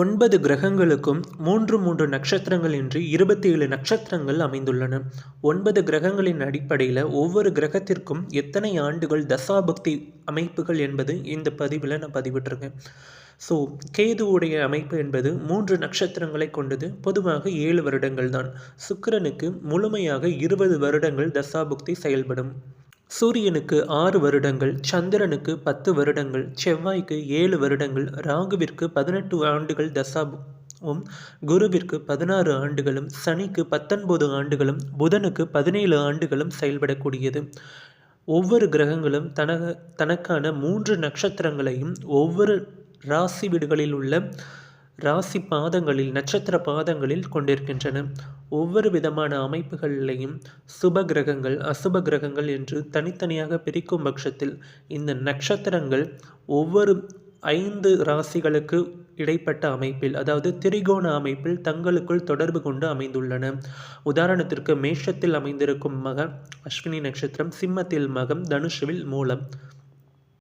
ஒன்பது கிரகங்களுக்கும் மூன்று மூன்று நட்சத்திரங்கள் என்று இருபத்தி ஏழு நட்சத்திரங்கள் அமைந்துள்ளன. ஒன்பது கிரகங்களின் அடிப்படையில் ஒவ்வொரு கிரகத்திற்கும் எத்தனை ஆண்டுகள் தசாபக்தி அமைப்புகள் என்பது இந்த பதிவில் நான் பதிவிட்டிருக்கேன். ஸோ கேதுவுடைய அமைப்பு என்பது மூன்று நட்சத்திரங்களை கொண்டது. பொதுவாக ஏழு வருடங்கள் தான். சுக்கிரனுக்கு முழுமையாக இருபது வருடங்கள் தசாபுக்தி செயல்படும். சூரியனுக்கு ஆறு வருடங்கள் சந்திரனுக்கு பத்து வருடங்கள் செவ்வாய்க்கு ஏழு வருடங்கள் ராகுவிற்கு பதினெட்டு ஆண்டுகள் தசாவும் குருவிற்கு பதினாறு ஆண்டுகளும் சனிக்கு பத்தொன்பது ஆண்டுகளும் புதனுக்கு பதினேழு ஆண்டுகளும் செயல்படக்கூடியது. ஒவ்வொரு கிரகங்களும் தனக தனக்கான மூன்று நட்சத்திரங்களையும் ஒவ்வொரு ராசி வீடுகளில் உள்ள ராசி பாதங்களில் நட்சத்திர பாதங்களில் கொண்டிருக்கின்றன. ஒவ்வொரு விதமான அமைப்புகளிலையும் சுப கிரகங்கள் அசுப கிரகங்கள் என்று தனித்தனியாக பிரிக்கும் பட்சத்தில் இந்த நட்சத்திரங்கள் ஒவ்வொரு ஐந்து ராசிகளுக்கு இடைப்பட்ட அமைப்பில் அதாவது திரிகோண அமைப்பில் தங்களுக்குள் தொடர்பு கொண்டு அமைந்துள்ளன. உதாரணத்திற்கு மேஷத்தில் அமைந்திருக்கும் மகம் அஸ்வினி நட்சத்திரம் சிம்மத்தில் மகம் தனுஷுவில் மூலம்.